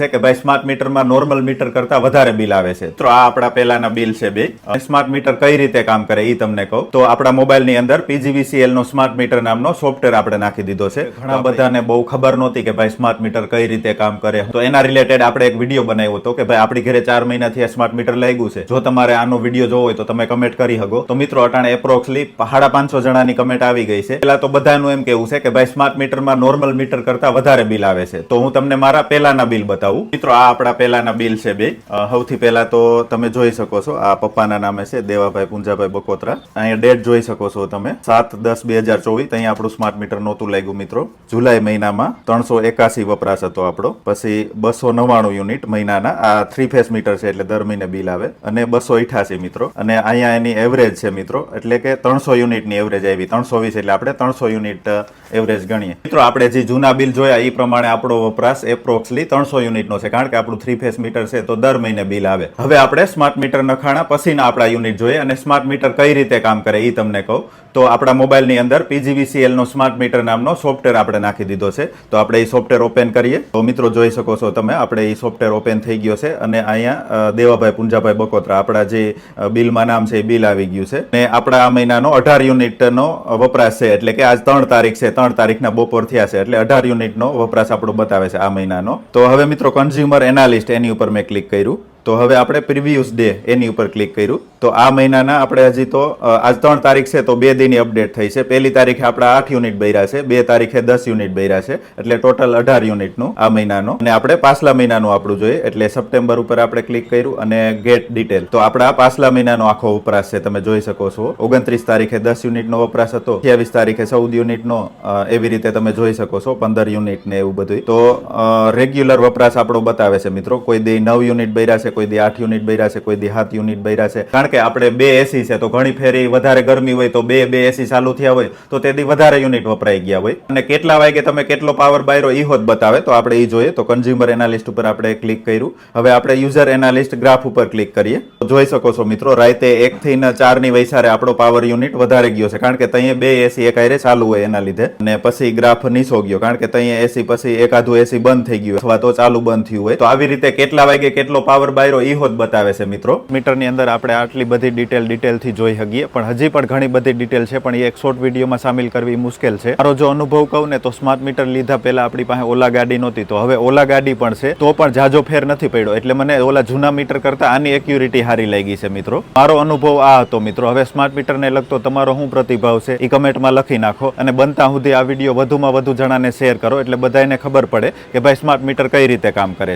છે કે ભાઈ સ્માર્ટ મીટરમાં નોર્મલ મીટર કરતા વધારે બિલ આવે છે. તો આ આપણા પહેલાના બિલ છે બે. સ્માર્ટ મીટર કઈ રીતે કામ કરે એ તમને કહું. તો આપણા મોબાઈલની અંદર પીજીવીસીએલ નો સ્માર્ટ મીટર નામનો સોફ્ટવેર આપણે નાખી દીધો છે. ઘણા બધાને બહુ ખબર નહોતી કે ભાઈ સ્માર્ટ મીટર કઈ રીતે કામ કરે. તો એના રિલેટેડ આપણે એક વીડિયો બનાવ્યો હતો કે ભાઈ આપણી ઘરે ચાર મહિનાથી આ સ્માર્ટ મીટર લાગ્યું છે. જો તમારે આનો વીડિયો જોવો હોય તો તમે કમેન્ટ કરી શકો. તો મિત્રો અટાણે એપ્રોક્સલી સાડા પાંચસો જણાની કમેન્ટ આવી ગઈ છે. પેલા તો બધાનું એમ કેવું છે કે ભાઈ સ્માર્ટ મીટરમાં નોર્મલ મીટર કરતા વધારે બિલ આવે છે. તો હું તમને મારા પહેલાના બિલ બતાવું. મિત્રો, આ આપણા પહેલાના બિલ છે બે. સૌથી પહેલા તો તમે જોઈ શકો છો, આ પપ્પાના નામે છે, દેવાભાઈ પુંજાભાઈ બકોત્રા. અહીંયા ડેટ જોઈ શકો છો તમે. સાત દસ બે હજાર ચોવીસ અહીંયા આપણું સ્માર્ટ મીટર નહોતું લાગ્યું, મિત્રો. જુલાઈ મહિનામાં ત્રણસો એકાસી વપરાશ હતો આપણો. પછી બસો નવ્વાણું યુનિટ મહિનાના, આ થ્રી ફેસ મીટર છે એટલે દર મહિને બિલ આવે. અને બસો અઠાસી મિત્રો. અને અહીંયા એની એવરેજ છે, મિત્રો. એટલે કે ત્રણસો યુનિટની એવરેજ આવી. ત્રણસો વીસ એટલે આપણે ત્રણસો યુનિટ એવરેજ ગણીએ. મિત્રો, આપણે જે જૂના બિલ જોયા એ પ્રમાણે આપણો વપરાશ એપ્રોક્સલી ત્રણસો યુનિટનો છે. કારણ કે આપણું થ્રી ફેસ મીટર છે તો દર મહિને બિલ આવે. હવે આપણે સ્માર્ટ મીટર નખાણા પછીના આપણા યુનિટ જોઈએ અને સ્માર્ટ મીટર કઈ રીતે કામ કરે એ તમને કહું. તો આપણા મોબાઈલની અંદર પીજીવીસીએલનો સ્માર્ટ મીટર નામનો સોફ્ટવેર આપણે નાખી દીધો છે. તો આપણે એ સોફ્ટવેર ઓપન કરીએ. તો મિત્રો જોઈ શકો છો તમે, આપણે એ સોફ્ટવેર ઓપન થઈ ગયો છે અને અહીંયા દેવાભાઈ, પુંજાભાઈ બકોત્રા આપણા જે બિલમાં નામ છે એ બિલ આવી ગયું છે. ને આપણા આ મહિનાનો અઢાર યુનિટનો વપરાશ છે. એટલે કે આજ ત્રણ તારીખ છે. ત્રણ તારીખના બપોર થયા છે. એટલે અઢાર યુનિટનો વપરાશ આપણો બતાવે છે આ મહિનાનો. તો હવે મિત્રો કન્ઝ્યુમર એનાલિસ્ટ એની ઉપર મેં ક્લિક કર્યું. તો હવે આપણે પ્રિવ્યુઝ ડે એની ઉપર ક્લિક કર્યું. તો આ મહિનાના આપણે હજી તો આજ ત્રણ તારીખ છે તો બે દિનની અપડેટ થઈ છે. પહેલી તારીખે આપણા આઠ યુનિટ બૈરા છે, બે તારીખે દસ યુનિટ બૈરા છે, એટલે ટોટલ અઢાર યુનિટનું આ મહિનાનો. અને આપણે પાછલા મહિનાનું આપણું જોઈએ, એટલે સપ્ટેમ્બર ઉપર આપણે ક્લિક કર્યું અને ગેટ ડિટેલ. તો આપણા પાછલા મહિનાનો આખો વપરાશ છે, તમે જોઈ શકો છો. ઓગણત્રીસ તારીખે દસ યુનિટનો વપરાશ હતો, અઠ્યાવીસ તારીખે ચૌદ યુનિટનો એવી રીતે તમે જોઈ શકો છો, પંદર યુનિટ ને એવું બધું તો રેગ્યુલર વપરાશ આપણો બતાવે છે મિત્રો. કોઈ દી નવ યુનિટ બૈરા છે, કોઈ દી આઠ યુનિટ બૈરા છે, કોઈ દી સાત યુનિટ બૈરા છે. કારણ કે આપણે બે એસી છે, તો ઘણી ફેરી વધારે ગરમી હોય તો બે બે એસી ચાલુ થયા હોય, તો તેથી વધારે યુનિટ વપરાઈ ગયા હોય. અને કેટલા વાગે તમે કેટલો પાવર બાયરો ઈ હોત બતાવે, તો આપણે ઈ જોઈએ. તો કન્ઝ્યુમર એનાલિસ્ટ ઉપર આપણે ક્લિક કર્યું. હવે આપણે યુઝર એનાલિસ્ટ ગ્રાફ ઉપર ક્લિક કરીએ. તો જોઈ શકો છો મિત્રો, રાતે એક થી ને ચારની વૈસારે આપણો પાવર યુનિટ વધારે ગયો છે. કારણ કે ત્યાં બે એસી એક આયરે ચાલુ હોય એના લીધે. અને પછી ગ્રાફ નીચો ગયો, કારણ કે ત્યાં એસી પછી એકાધું એસી બંધ થઈ ગયું. અથવા તો ચાલુ બંધ થયું હોય. તો આવી રીતે કેટલા વાગે કેટલો પાવર બાયરો ઈ હોત બતાવે છે મિત્રો. મીટરની અંદર આપણે આટલી બધી ડિટેલ ડિટેલથી જોઈ શકીએ. પણ હજી પણ ઘણી બધી ડિટેલ છે, પણ એ એક શોર્ટ વિડીયોમાં સામેલ કરવી મુશ્કેલ છે. મારો જો અનુભવ કહું ને તો સ્માર્ટ મીટર લીધા પહેલા આપણી પાસે ઓલા ગાડી નહોતી, તો હવે ઓલા ગાડી પણ છે, તો પણ જાજો ફેર નથી પડ્યો. એટલે મને ઓલા જૂના મીટર કરતા આની એક્યુરિટી સારી લાગી છે મિત્રો. મારો અનુભવ આ હતો મિત્રો. હવે સ્માર્ટ મીટરને લગતો તમારો શું પ્રતિભાવ છે એ કમેન્ટમાં લખી નાખો અને બનતા સુધી આ વીડિયો વધુમાં વધુ જણાને શેર કરો, એટલે બધાને ખબર પડે કે ભાઈ સ્માર્ટ મીટર કઈ રીતે કામ કરે છે.